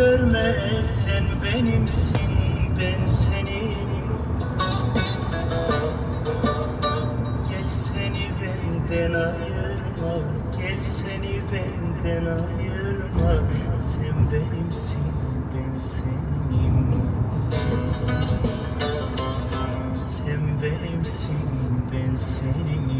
verme sen benimsin ben senin. Gel seni benden ayırma Gel seni benden ayırma. Sen benimsin ben senin Sen benimsin ben senin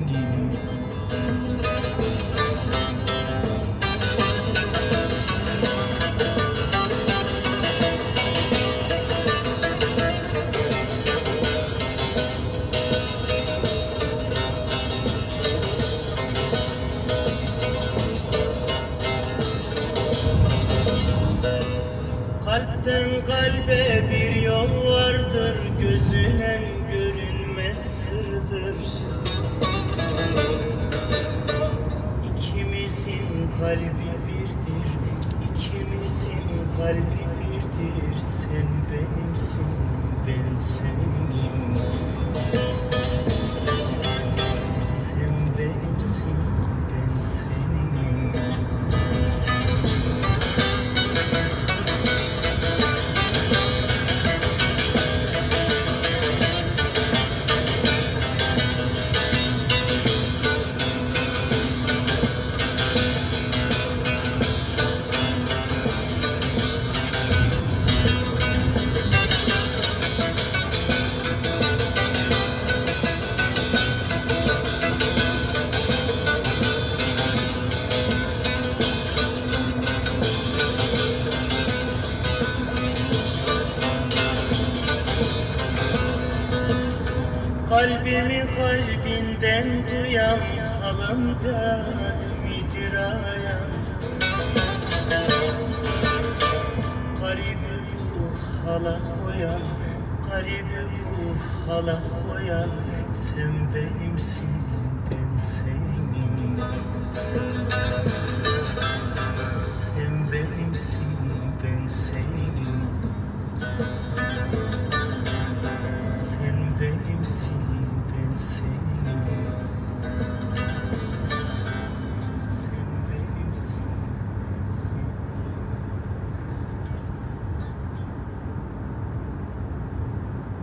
İkimizin kalbi birdir İkimizin kalbi birdir. Sen benimsin ben senin Kalbimi kalbinden duyan halımda midir ayan Garibi ruh hala koyan Garibi ruh hala koyan Sen benimsin ben senin